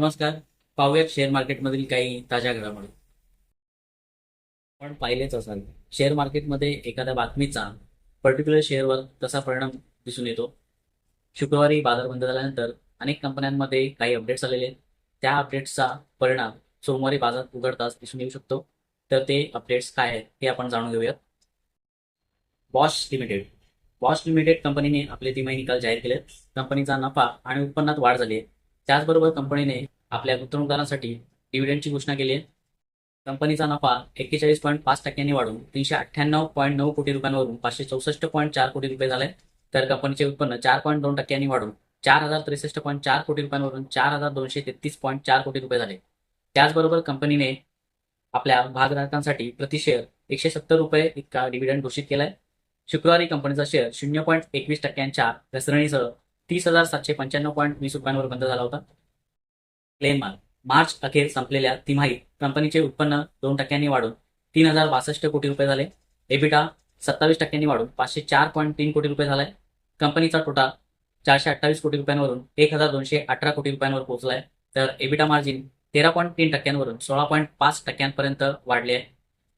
नमस्कार. पाहूयात शेअर मार्केटमधील काही ताज्या घडामोडी. आपण पाहिलेच असाल. शेअर मार्केटमध्ये एखाद्या बातमीचा पर्टिक्युलर शेअरवर कसा परिणाम दिसून येतो. शुक्रवारी बाजार बंद झाल्यानंतर अनेक कंपन्यांमध्ये काही अपडेट्स आलेले आहेत. त्या अपडेट्सचा परिणाम सोमवारी बाजार उघडताच दिसून येऊ शकतो. तर ते अपडेट्स काय आहेत हे आपण जाणून घेऊयात. बॉश लिमिटेड बॉश लिमिटेड कंपनीने आपले तिमाही निकाल जाहीर केले कंपनीचा नफा आणि उत्पन्नात वाढ झाली आहे. त्याचबरोबर कंपनीने आपल्या गुंतवणूकदारांसाठी डिव्हिडंडची घोषणा केली आहे. कंपनीचा नफा एक्केचाळीस पॉईंट पाच टक्क्यांनी वाढून तीनशे अठ्ठ्याण्णव पॉईंट नऊ कोटी रुपयांवरून पाचशे चौसष्ट पॉईंट चार कोटी रुपये झाले. तर कंपनीचे उत्पन्न चार पॉईंट दोन टक्क्यांनी वाढून चार हजार त्रेसष्ट पॉईंट चार कोटी रुपयांवरून चार हजार दोनशे तेहतीस पॉईंट चार कोटी रुपये झाले. त्याचबरोबर कंपनीने आपल्या भागधारकांसाठी प्रति शेअर एकशे सत्तर रुपये इतका डिव्हिडंड घोषित केलाय. शुक्रवारी कंपनीचा शेअर शून्य पॉईंट एकवीस टक्क्यांच्या घसरणीसह तीस हजार सातशे पंच्याण्णव पॉईंट वीस रुपयांवर बंद झाला होता. क्लेम माल. मार्च अखेर संपलेल्या तिमाहीत कंपनीचे उत्पन्न दोन टक्क्यांनी वाढून तीन हजार बासष्ट कोटी रुपये झाले. एबिटा सत्तावीस टक्क्यांनी वाढून पाचशे चार पॉईंट तीन कोटी रुपये झालाय. कंपनीचा तोटा चारशे अठ्ठावीस कोटी रुपयांवरून एक हजार दोनशे अठरा कोटी रुपयांवर पोहोचलाय. तर एबिटा मार्जिन तेरा पॉईंट तीन टक्क्यांवरून सोळा पॉईंट पाच टक्क्यांपर्यंत वाढले आहे.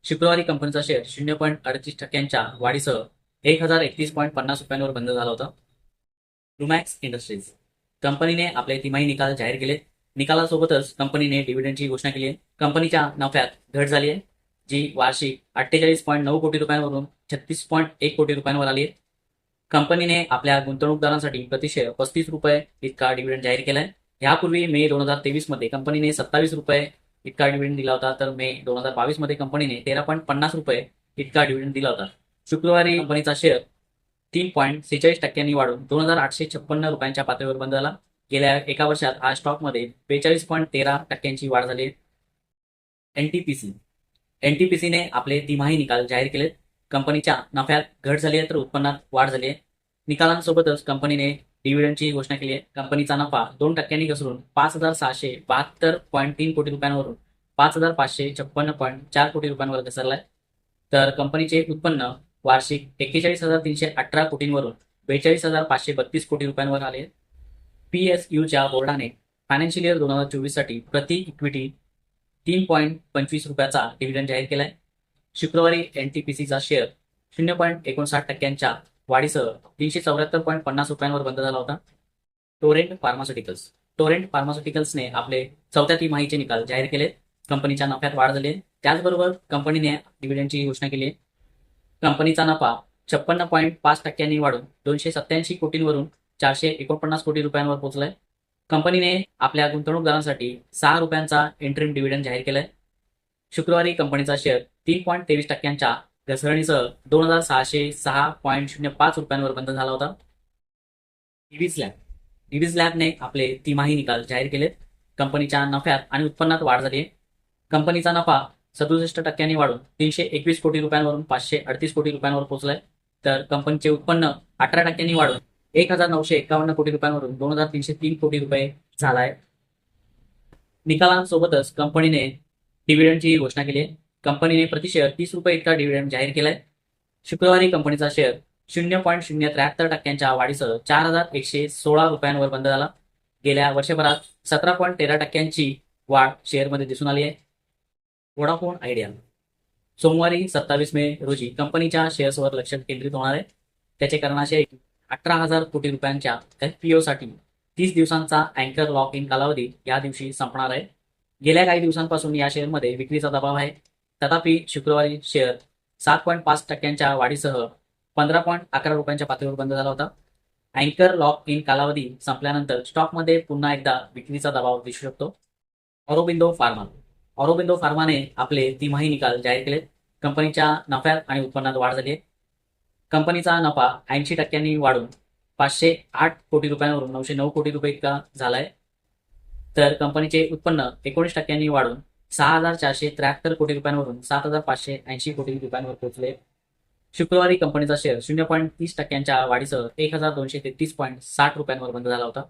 शुक्रवारी कंपनीचा शेअर शून्य पॉईंट अडतीस टक्क्यांच्या वाढीसह एक हजार एकतीस पॉईंट पन्नास रुपयांवर बंद झाला होता. रुमॅक्स इंडस्ट्रीज कंपनीने आपले तिमाही निकाल जाहीर केले. निकालासोबतच कंपनीने डिव्हिडंडची घोषणा केली आहे. कंपनीच्या नफ्यात घट झाली आहे जी वार्षिक अठ्ठेचाळीस पॉईंट नऊ कोटी रुपयांवरून छत्तीस पॉईंट एक कोटी रुपयांवर आली आहे. कंपनीने आपल्या गुंतवणूकदारांसाठी प्रतिशेअर पस्तीस रुपये इतका डिव्हिडंड जाहीर केलाय. यापूर्वी मे दोन हजार तेवीसमध्ये कंपनीने सत्तावीस रुपये इतका डिव्हिडंड दिला होता तर मे दोन हजार बावीसमध्ये कंपनीने तेरा पॉईंट पन्नास रुपये इतका डिव्हिडंड दिला होता. शुक्रवारी कंपनीचा शेअर तीन पॉईंट सेहेचाळीस टक्क्यांनी वाढून दोन हजार आठशे छप्पन्न रुपयांच्या पातळीवर बंद झाला गेल्या एका वर्षात हा स्टॉकमध्ये बेचाळीस पॉईंट तेरा टक्क्यांची वाढ झाली. एनटीपीसी एनटीपीसीने आपले तिमाही निकाल जाहीर केलेत. कंपनीच्या नफ्यात घट झाली आहे तर उत्पन्नात वाढ झाली आहे. निकालांसोबतच कंपनीने डिव्हिडंडची घोषणा केली आहे. कंपनीचा नफा दोन टक्क्यांनी घसरून पाच हजार सहाशे बहात्तर पॉईंट तीन कोटी रुपयांवरून पाच हजार पाचशे छप्पन्न पॉईंट चार कोटी रुपयांवर घसरलाय. तर कंपनीचे उत्पन्न वार्षिक एक्केचाळीस हजार तीनशे अठरा कोटींवरून बेचाळीस हजार पाचशे बत्तीस कोटी रुपयांवर आले. पी एस यूच्या बोर्डाने फायनान्शियल इयर दोन हजार चोवीससाठी प्रति इक्विटी तीन पॉईंट पंचवीस रुपयाचा डिव्हिडंड जाहीर केलाय. शुक्रवारी एनटीपीसीचा शेअर शून्य पॉईंट एकोणसाठ टक्क्यांच्या वाढीसह तीनशे चौऱ्याहत्तर पॉईंट पन्नास रुपयांवर बंद झाला होता. टोरेंट फार्मास्युटिकल्स टोरेंट फार्मास्युटिकल्सने आपले चौथ्या तिमाहीचे निकाल जाहीर केले. कंपनीच्या नफ्यात वाढ झाली. त्याचबरोबर कंपनीने डिव्हिडंडची घोषणा केली. आहे कंपनीचा नफा छप्पन्न पॉईंट पाच टक्क्यांनी वाढून दोनशे सत्याऐंशी कोटींवरून चारशे एकोणपन्नास कोटी रुपयांवर पोहोचलाय. कंपनीने आपल्या गुंतवणूकदारांसाठी सहा रुपयांचा इंटरिम डिव्हिडंड जाहीर केलाय. शुक्रवारी कंपनीचा शेअर तीन पॉईंट तेवीस टक्क्यांच्या घसरणीसह दोन हजार सहाशे सहा पॉईंट शून्य पाच रुपयांवर बंद झाला होता. डिव्हिज लॅब डिव्हिज लॅबने आपले तिमाही निकाल जाहीर केलेत. कंपनीच्या नफ्यात आणि उत्पन्नात वाढ झाली आहे कंपनीचा नफा सदुसष्ट टक्क्यांनी वाढून तीनशे एकवीस कोटी रुपयांवरून पाचशे अडतीस कोटी रुपयांवर पोहोचलाय. तर कंपनीचे उत्पन्न अठरा टक्क्यांनी वाढून एक हजार नऊशे एकावन्न कोटी रुपयांवरून दोन हजार तीनशे तीन कोटी रुपये झालाय. निकालांसोबतच कंपनीने डिव्हिडंडची घोषणा केली आहे. कंपनीने प्रति शेअर तीस रुपये इतका डिव्हिडंड जाहीर केलाय. शुक्रवारी कंपनीचा शेअर शून्य पॉईंट शून्य त्र्याहत्तर टक्क्यांच्या वाढीसह चार हजार एकशे सोळा रुपयांवर बंद झाला. गेल्या वर्षभरात सतरा पॉईंट तेरा टक्क्यांची वाढ शेअरमध्ये दिसून आली आहे. Vodafone Idea. सोमवारी सत्तावीस मे रोजी कंपनीच्या शेअर्सवर लक्ष केंद्रित होणार आहे. त्याचे कारण असे आहे की अठरा हजार कोटी रुपयांच्या एफपीओ तीस दिवसांचा अँकर लॉक इन कालावधी या दिवशी संपणार आहे. गेल्या काही दिवसांपासून या शेअरमध्ये विक्रीचा दबाव आहे. तथापि शुक्रवारी शेअर सात पॉईंट पाच टक्क्यांच्या वाढीसह पंधरा पॉईंट अकरा रुपयांच्या पातळीवर बंद झाला होता. अँकर लॉक इन कालावधी संपल्यानंतर स्टॉकमध्ये पुन्हा एकदा विक्रीचा दबाव दिसू शकतो. ऑरोबिंदो फार्मा. ऑरोबिंदो फार्माने आपले तिमाही निकाल जाहीर केले. कंपनीच्या नफ्यात आणि उत्पन्नात वाढ झाली आहे. कंपनीचा नफा ऐंशी टक्क्यांनी वाढून पाचशे आठ कोटी रुपयांवरून नऊशे नऊ कोटी रुपये इतका झालाय तर कंपनीचे उत्पन्न एकोणीस टक्क्यांनी वाढून सहा हजार चारशे त्र्याहत्तर कोटी रुपयांवरून सात हजार पाचशे ऐंशी कोटी रुपयांवर पोहोचले शुक्रवारी कंपनीचा शेअर शून्य पॉईंट तीस टक्क्यांच्या वाढीसह एक हजार दोनशे तेहतीस पॉईंट साठ रुपयांवर बंद झाला होता.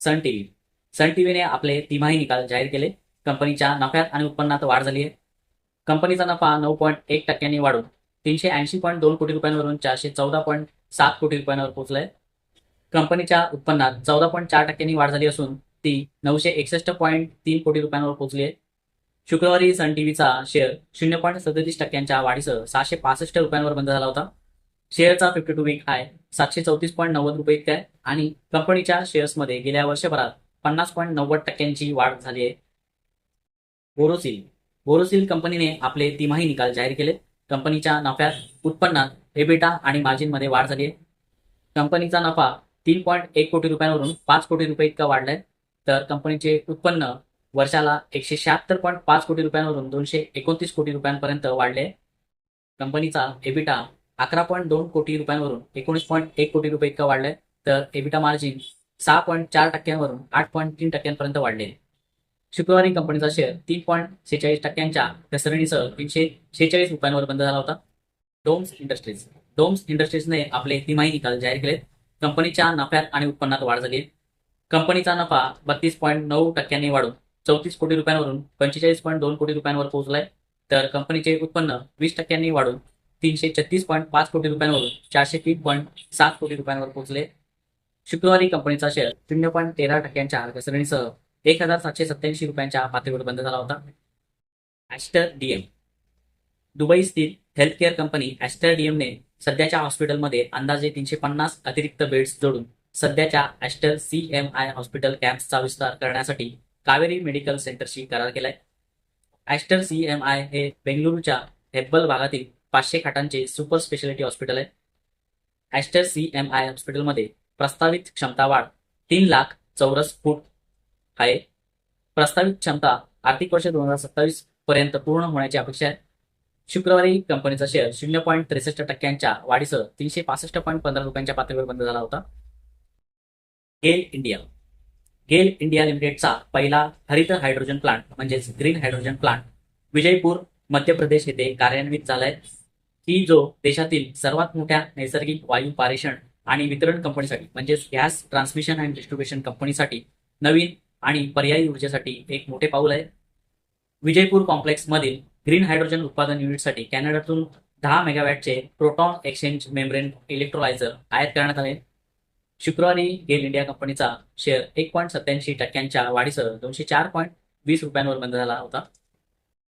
सन टीव्ही सन टीव्हीने आपले तिमाही निकाल जाहीर केले. कंपनीच्या नफ्यात आणि उत्पन्नात वाढ झाली आहे. कंपनीचा नफा नऊ पॉईंट एक टक्क्यांनी वाढून तीनशे ऐंशी पॉईंट दोन कोटी रुपयांवरून चारशे चौदा पॉईंट सात कोटी रुपयांवर पोहोचलाय. कंपनीच्या उत्पन्नात चौदा पॉईंट चार टक्क्यांनी वाढ झाली असून ती नऊशे एकसष्ट पॉईंट तीन कोटी रुपयांवर पोहोचली आहे. शुक्रवारी सन टीव्हीचा शेअर शून्य पॉईंट सदतीस टक्क्यांच्या वाढीसह सहाशे पासष्ट रुपयांवर बंद झाला होता. शेअरचा फिफ्टी टू वीक हाय सातशे चौतीस पॉईंट नव्वद रुपये इतका आहे आणि कंपनीच्या शेअर्समध्ये गेल्या वर्षभरात पन्नास पॉईंट नव्वद टक्क्यांची वाढ झाली आहे. बोरोसिल. बोरोसिल कंपनीने आपले तिमाही निकाल जाहीर केले. कंपनीच्या नफ्यात उत्पन्नात एबिटा आणि मार्जिनमध्ये वाढ झाली आहे. कंपनीचा नफा तीन पॉईंट एक कोटी रुपयांवरून पाच कोटी रुपये इतका वाढलाय. तर कंपनीचे उत्पन्न वर्षाला एकशे शहात्तर पॉईंट पाच कोटी रुपयांवरून दोनशे एकोणतीस कोटी रुपयांपर्यंत वाढले. कंपनीचा एबिटा अकरा पॉईंट दोन कोटी रुपयांवरून एकोणीस पॉईंट एक कोटी रुपये इतका वाढलाय. तर एबिटा मार्जिन सहा पॉईंट चार टक्क्यांवरून आठ पॉईंट तीन टक्क्यांपर्यंत वाढले. शुक्रवारी कंपनीचा शेअर तीन पॉईंट सेहेचाळीस टक्क्यांच्या घसरणीसह तीनशे शेहेचाळीस रुपयांवर बंद झाला होता. डोम्स इंडस्ट्रीज डोम्स इंडस्ट्रीजने आपले तिमाही निकाल जाहीर केले कंपनीच्या नफ्यात आणि उत्पन्नात वाढ झाली. कंपनीचा नफा बत्तीस पॉईंट नऊ टक्क्यांनी वाढून चौतीस कोटी रुपयांवरून पंचेचाळीस पॉईंट दोन कोटी रुपयांवर पोहोचलाय. तर कंपनीचे उत्पन्न वीस टक्क्यांनी वाढून तीनशे छत्तीस पॉईंट पाच कोटी रुपयांवरून चारशे तीन पॉईंट सात कोटी रुपयांवर पोहोचले. शुक्रवारी कंपनीचा शेअर शून्य पॉईंट तेरा टक्क्यांच्या घसरणीसह एक हजार सातशे सत्याऐंशी रुपयांच्या पातळीवर बंद झाला होता. ॲस्टर डीएम दुबई स्थित हेल्थकेअर कंपनी ॲस्टर डीएमने सध्याच्या हॉस्पिटलमध्ये अंदाजे तीनशे पन्नास अतिरिक्त बेड्स जोडून सध्याच्या Aster C M I hospital कॅम्प्सचा विस्तार करण्यासाठी कावेरी मेडिकल सेंटरशी करार केलाय. ॲस्टर सी एम आय हे बेंगलुरूच्या हेब्बल भागातील पाचशे खाटांचे सुपर स्पेशालिटी हॉस्पिटल आहे. ॲस्टर सी एम आय हॉस्पिटलमध्ये प्रस्तावित क्षमता वाढ तीन लाख चौरस फूट आहे. प्रस्तावित क्षमता आर्थिक वर्ष दोन हजार सत्तावीस पर्यंत पूर्ण होण्याची अपेक्षा आहे. शुक्रवारी कंपनीचा शेअर शून्य पॉईंट त्रेसष्ट टक्क्यांच्या वाढीसह तीनशे पासष्ट पॉईंट पंधरा रुपयांच्या पातळीवर बंद झाला होता. गेल इंडिया. गेल इंडिया लिमिटेडचा पहिला हरित हायड्रोजन प्लांट म्हणजेच green hydrogen plant Vijaypur Madhya Pradesh येथे कार्यान्वित झालाय. ही जो देशातील सर्वात मोठ्या नैसर्गिक वायू पारेषण आणि वितरण कंपनीसाठी म्हणजेच गॅस ट्रान्समिशन अँड डिस्ट्रीब्युशन कंपनीसाठी नवीन आणि पर्यायी ऊर्जेसाठी एक मोठे पाऊल आहे. विजयपूर कॉम्प्लेक्स मधील ग्रीन हायड्रोजन उत्पादन युनिटसाठी कॅनडातून दहा मेगावॅटचे प्रोटॉन एक्सचेंज मेम्ब्रेन इलेक्ट्रोलायझर आयात करण्यात आले. शुक्रवारी गेल इंडिया कंपनीचा शेअर एक पॉईंट सत्याऐंशी टक्क्यांच्या वाढीसह दोनशे चार पॉईंट वीस रुपयांवर बंद झाला होता.